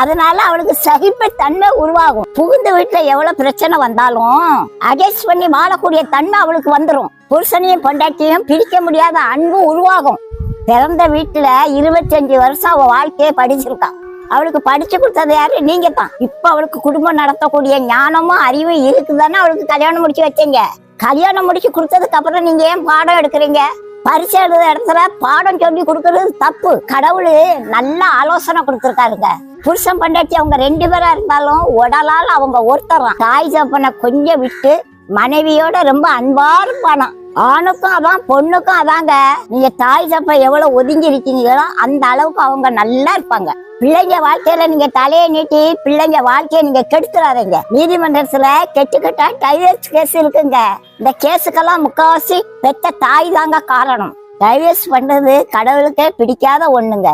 அதனால அவளுக்கு சகிப்பு தன்மை உருவாகும். புகுந்த வீட்டுல எவ்வளவு பிரச்சனை வந்தாலும் அட்ஜஸ்ட் பண்ணி வாழக்கூடிய தன்மை அவளுக்கு வந்துடும் புருஷனையும் பொண்டாட்டியும் பிரிக்க முடியாத அன்பு உருவாகும். பிறந்த வீட்டுல இருபத்தஞ்சு வருஷம் அவ வாழ்க்கையை படிச்சிருக்கான் அவளுக்கு படிச்சு கொடுத்தது யாரு? நீங்க தான் இப்ப அவளுக்கு குடும்பம் நடத்தக்கூடிய ஞானமும் அறிவும் இருக்குதானே அவளுக்கு கல்யாணம் முடிச்சு வச்சீங்க? கல்யாணம் முடிச்சு கொடுத்ததுக்கு அப்புறம் நீங்க ஏன் பாடம் எடுக்கிறீங்க? பரிசு எழுத இடத்துல பாடம் சொல்லி கொடுக்கறது தப்பு. கடவுள் நல்ல ஆலோசனை கொடுத்துருக்காருங்க. புருஷன் பண்டாட்டி அவங்க ரெண்டு பேரா இருந்தாலும் உடலால் அவங்க ஒருத்தராம் தாய் தப்பனை கொஞ்சம் விட்டு மனைவியோட ரொம்ப அன்பா இருப்பானாம் ஆணுக்கும் அவன் பொண்ணுக்கும் அதாங்க நீங்க தாய் தப்ப எவ்வளவு ஒதுங்கி இருக்கீங்களோ அந்த அளவுக்கு அவங்க நல்லா இருப்பாங்க. பிள்ளைங்க வாழ்க்கையில நீங்க தலையை நீட்டி பிள்ளைங்க வாழ்க்கையை நீங்க கெடுத்துறாதீங்க. நீதிமன்றத்துல கெட்டு கெட்டா டைவர்ஸ் கேஸ் இருக்குங்க. இந்த கேஸுக்கெல்லாம் முக்காவாசி பெத்த தாய் தாங்க காரணம். டைவர்ஸ் பண்றது கடவுளுக்கே பிடிக்காத ஒண்ணுங்க.